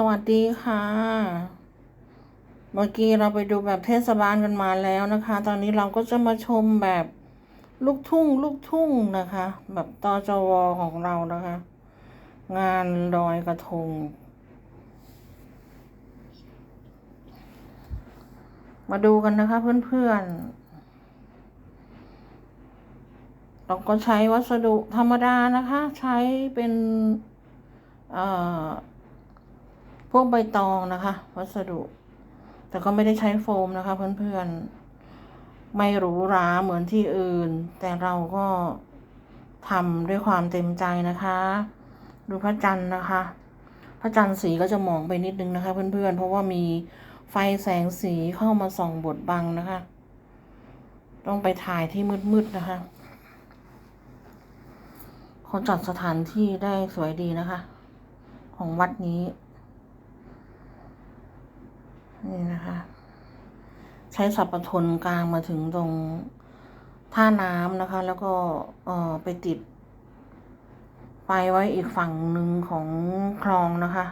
สวัสดีค่ะ เมื่อกี้เราไปดูแบบเทศบาลกันมาแล้วนะคะ ตอนนี้เราก็จะมาชมแบบลูกทุ่งลูกทุ่งนะคะ แบบตจวของเรานะคะ งานลอยกระทง มาดูกันนะคะเพื่อนๆ เราก็ใช้วัสดุธรรมดานะคะ ใช้เป็น เอ่อ พวกใบตองนะคะ วัสดุ แต่ก็ไม่ได้ใช้โฟมนะคะ เพื่อนๆ ไม่หรูหราเหมือนที่อื่น แต่เราก็ทำด้วยความเต็มใจนะคะ ดูพระจันทร์นะคะ พระจันทร์สีก็จะมองไปนิดนึงนะคะ เพื่อนๆ เพราะว่ามีไฟแสงสีเข้ามาส่องบดบังนะคะ ต้องไปถ่ายที่มืดๆนะคะเขาจัดสถานที่ได้สวยดีนะคะ ของวัดนี้ นี่นะคะ ใช้สับปะทนกลางมาถึงตรงท่าน้ำนะคะ แล้วก็เออไปติด ไปไว้อีกฝั่งหนึ่งของคลองนะคะ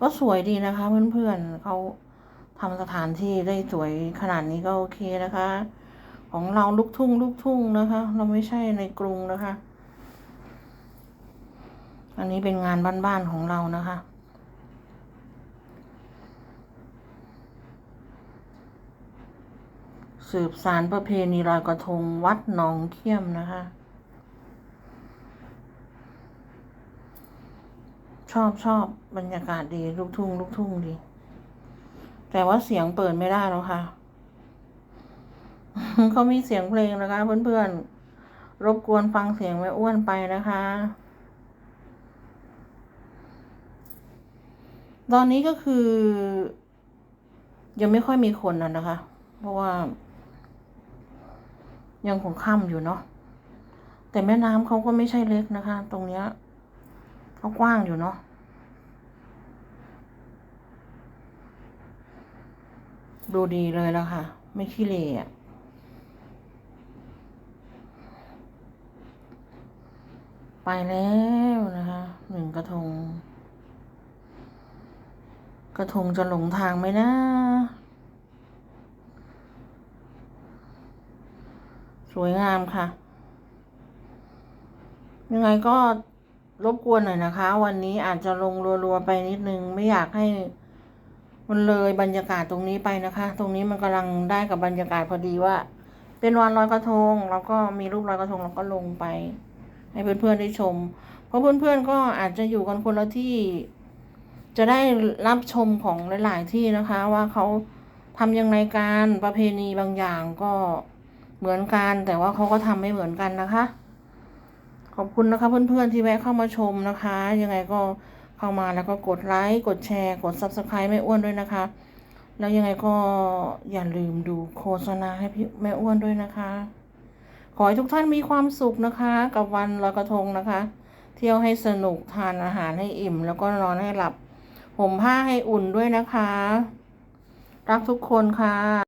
ก็สวยดีนะคะ เพื่อนๆเขาทำสถานที่ได้สวยขนาดนี้ก็โอเคนะคะ ของเราลูกทุ่งลูกทุ่งนะคะ เราไม่ใช่ในกรุงนะคะ อันนี้เป็นงานบ้านๆของเรานะคะ สืบสารประเพณีลอยกระทงวัดหนองเขี้ยมนะคะ ชอบชอบบรรยากาศดี ลูกทุ่ง ลูกทุ่งดี แต่ว่าเสียงเปิดไม่ได้แล้วค่ะ เขามีเสียงเพลงนะคะ เพื่อนๆ รบกวนฟังเสียงแม่อ้วนไปนะคะตอนนี้ก็คือ ยังไม่ค่อยมีคนนะนะคะ เพราะว่า ยังคงค่ำอยู่เนาะแต่แม่น้ำเขาก็ไม่ใช่เล็กนะคะ ตรงเนี้ยเขากว้างอยู่เนาะดูดีเลยแล้วค่ะ ไม่ขี้เหร่อะไปแล้วนะคะหนึ่งกระทง กระทงจะหลงทางไหมนะ สวยงามค่ะ ยังไงก็รบกวนหน่อยนะคะ วันนี้อาจจะลงรัวๆไปนิดนึง ไม่อยากให้มันเลยบรรยากาศตรงนี้ไปนะคะ ตรงนี้มันกำลังได้กับบรรยากาศพอดีว่า เป็นวันลอยกระทง แล้วก็มีรูปลอยกระทงเราก็ลงไป ให้เพื่อนๆได้ชม เพราะเพื่อนๆก็อาจจะอยู่กันคนละที่ จะได้รับชมของหลาย ๆ ที่นะคะ ว่าเขาทำยังไงการประเพณีบางอย่างก็ เหมือนกัน แต่ว่าเขาก็ทำไม่เหมือนกันนะคะ ขอบคุณนะคะเพื่อนๆที่แวะเข้ามาชมนะคะ ยังไงก็เข้ามาแล้วก็กดไลค์กดแชร์ กด subscribe แม่อ้วนด้วยนะคะ แล้วยังไงก็อย่าลืมดูโฆษณาให้พี่แม่อ้วนด้วยนะคะ ขอให้ทุกท่านมีความสุขนะคะ กับวันลอยกระทงนะคะ เที่ยวให้สนุกทานอาหารให้อิ่ม แล้วก็นอนให้หลับห่มผ้าให้อุ่นด้วยนะคะ รักทุกคนค่ะ